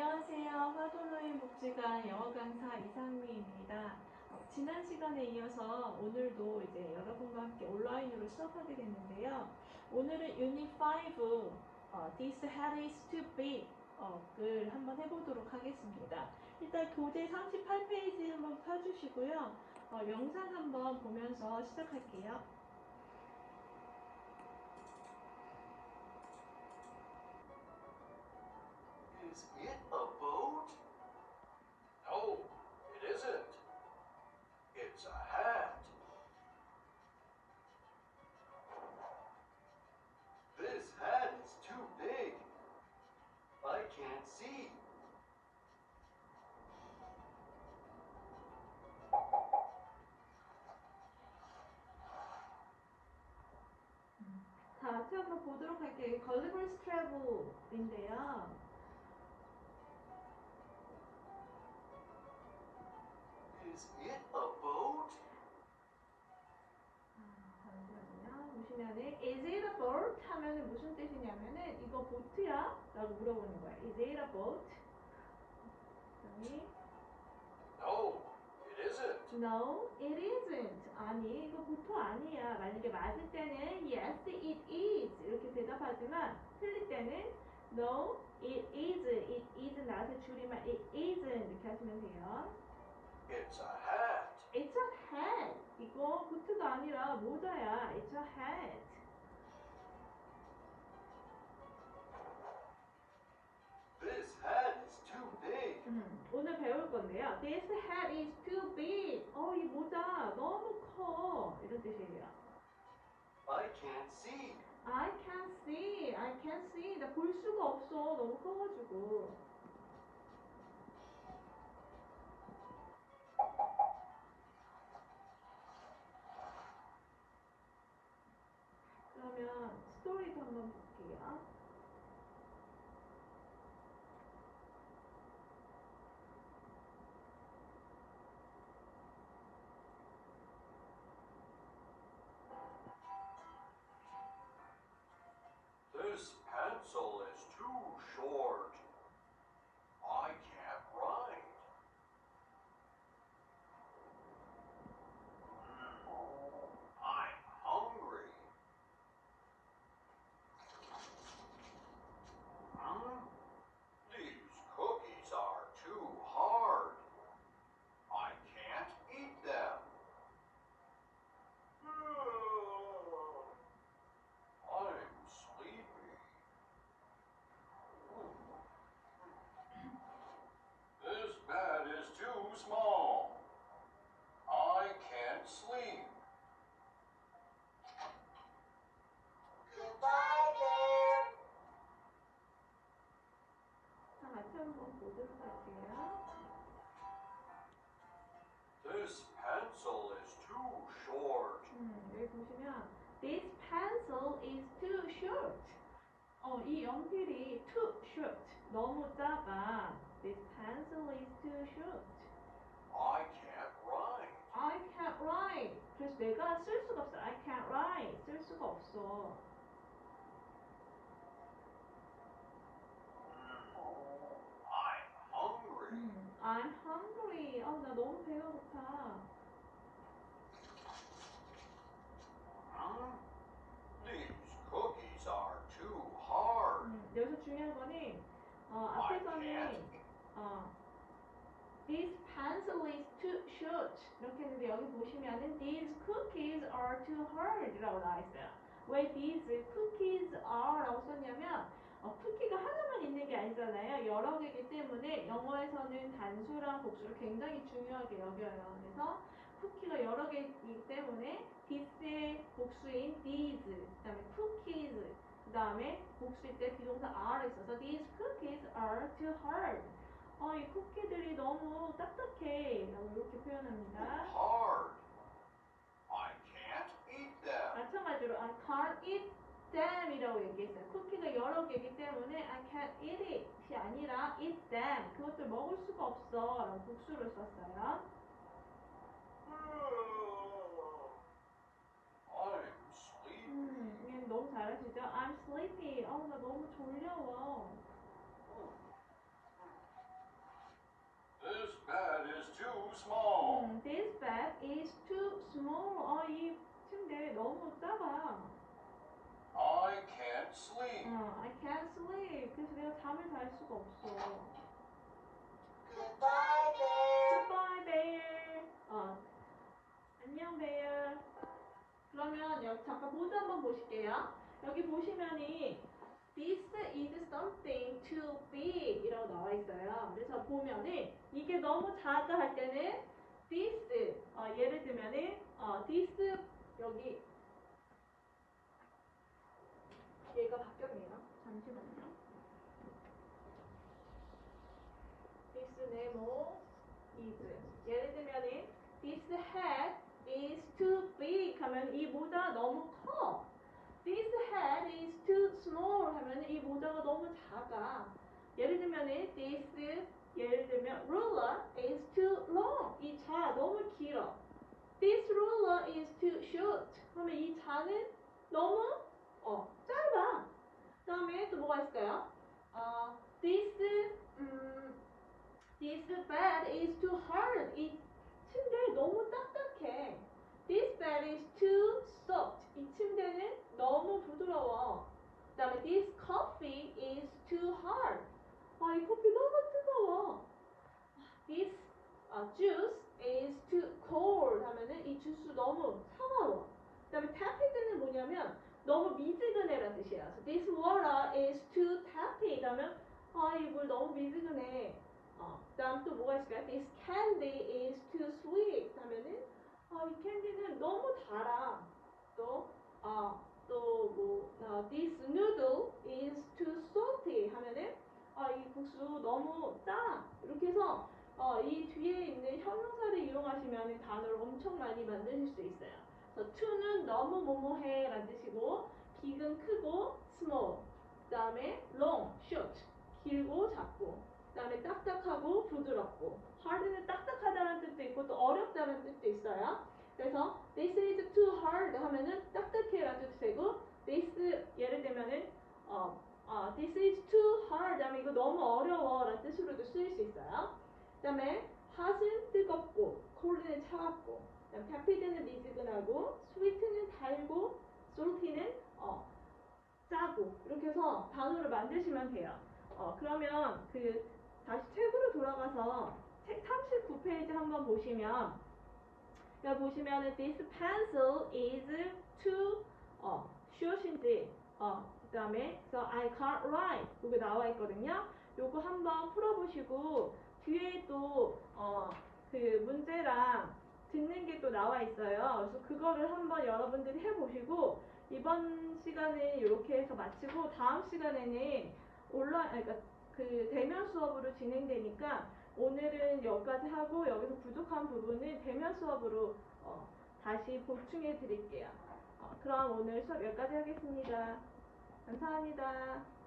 안녕하세요. 화도노인 목지관 영어 강사 이상미입니다. 어, 지난 시간에 이어서 오늘도 이제 여러분과 함께 온라인으로 수업하게 됐는데요. 오늘은 유닛 5 어, This hat is too big 어, 을 한번 해보도록 하겠습니다. 일단 교재 38페이지 한번 펴주시고요. 어, 영상 한번 보면서 시작할게요. Is it a boat? No, it isn't. It's a hat. This hat is too big. I can't see. 다 같이 한번 보도록 할게요. 걸리버스 트래블인데요. Is it a boat? 아, 잠시만요. 보시면은 is it a boat 하면은 무슨 뜻이냐면은 이거 보트야? 라고 물어보는 거예요. is it a boat? 그다음에 No, it isn't. no, it isn't. 아니, 이거 보트 아니야. 만약에 맞을 때는 yes, it is 이렇게 대답하지만 틀릴 때는 no, it is. it is not의 줄임말 it isn't 이렇게 하시면 돼요. It's a hat. It's a hat. 이거 보트가 아니라 모자야. It's a hat. This hat is too big. 음, 오늘 배울 건데요. This hat is too big. 어, 이 모자 너무 커. 이런 뜻이에요. I can't see. I can't see. I can't see. 나 볼 수가 없어. 너무 커가지고. 그러면 스토리도 한번 볼게요. short. 너무 작아. This pencil is too short. I can't write. I can't write. 그래서 내가 쓸 수가 없어. I can't write. 쓸 수가 없어. I'm hungry. 음, I'm hungry. 어, 나 너무 배가 고파. 어, I 앞에서는 can't. 어, This pencil is too short. 이렇게 했는데 여기 보시면은 These cookies are too hard 라고 나와 있어요. 왜 these cookies are 라고 썼냐면 어, 쿠키가 하나만 있는 게 아니잖아요. 여러 개이기 때문에 영어에서는 단수랑 복수를 굉장히 중요하게 여겨요. 그래서 쿠키가 여러 개이기 때문에 this의 복수인 these, 그 다음에 cookies, 그 다음에 복수일 때 비동사 are 있어서 these cookies are too hard. 어, 이 쿠키들이 너무 딱딱해. 라고 이렇게 표현합니다. Hard. I can't eat them. 마찬가지로 I can't eat them 이라고 얘기했어요. 쿠키가 여러 개이기 때문에 I can't eat it이 아니라 eat them. 그것들 먹을 수가 없어. 라고 복수를 썼어요. 말해주죠. I'm sleepy. 어, 나 너무 졸려워. This bed is too small. 음, this bed is too small. 어, 이 침대 너무 작아. I can't sleep. 어, I can't sleep. 그래서 내가 잠을 잘 수가 없어. Goodbye, bear. Goodbye, bear. 어, 안녕, bear. 그러면 여기 잠깐 모자 한번 보실게요. 여기 보시면이 This is something too big 이라고 나와 있어요. 그래서 보면은 이게 너무 작아 할 때는 this 어, 예를 들면은 어, this 여기 얘가 바뀌었네요. 잠시만요. this 네모 is 예를 들면은 this hat is too big 하면 이 모자 너무 커. This hat is too small 하면 이 모자가 너무 작아. 예를 들면은 this 예를 들면 ruler is too long. 이 자 너무 길어. This ruler is too short. 하면 이 자는 너무 어 짧아. 그다음에 또 뭐가 있을까요? 어, this 음, this bed is too hard. 이 침대 너무 딱딱해. This bed is too soft. 이 침대는 너무 부드러워. 그 다음에 this coffee is too hard. 아, 이 커피 너무 뜨거워. This 아, juice is too cold 하면은 이 주스 너무 차가워. 그 다음에 tepid는 뭐냐면 너무 미지근해라는 뜻이에요. So this water is too tepid 하면 아, 이 물 너무 미지근해. 어, 그 다음 또 뭐가 있을까요? This candy is too sweet 하면은 아, 이 캔디는 너무 달아. 또, 아, 또 뭐, 아, this noodle is too salty 하면은 아, 이 국수 너무 짜. 이렇게 해서 어, 이 뒤에 있는 형용사를 이용하시면 단어를 엄청 많이 만드실 수 있어요. 그래서 to는 너무 뭐뭐해 라는 뜻이고 big은 크고 small 그 다음에 long, short 길고 작고 그 다음에 딱딱하고 부드럽고 hard는 딱딱하다는 뜻도 있고 또 어렵다는 뜻도 있어요. 그래서 this is too hard 하면은 딱딱해라는 뜻도 되고 this 예를 들면은 어, 어, this is too hard 하면 이거 너무 어려워 라는 뜻으로도 쓰일 수 있어요. 그 다음에 hot은 뜨겁고 cold는 차갑고 그다음 tepid는 미지근하고 sweet는 달고 salty는 어, 짜고 이렇게 해서 단어를 만드시면 돼요. 어, 그러면 그 다시 책으로 돌아가서 책 39페이지 한번 보시면 여기 보시면은 this pencil is too 어, short인지 어, 그다음에 so I can't write 이게 나와 있거든요. 요거 한번 풀어보시고 뒤에 또 어, 그 문제랑 듣는 게 또 나와 있어요. 그래서 그거를 한번 여러분들이 해보시고 이번 시간은 이렇게 해서 마치고 다음 시간에는 온라인 그러니까 그 대면 수업으로 진행되니까 오늘은 여기까지 하고 여기서 부족한 부분은 대면 수업으로 어, 다시 보충해 드릴게요. 어, 그럼 오늘 수업 여기까지 하겠습니다. 감사합니다.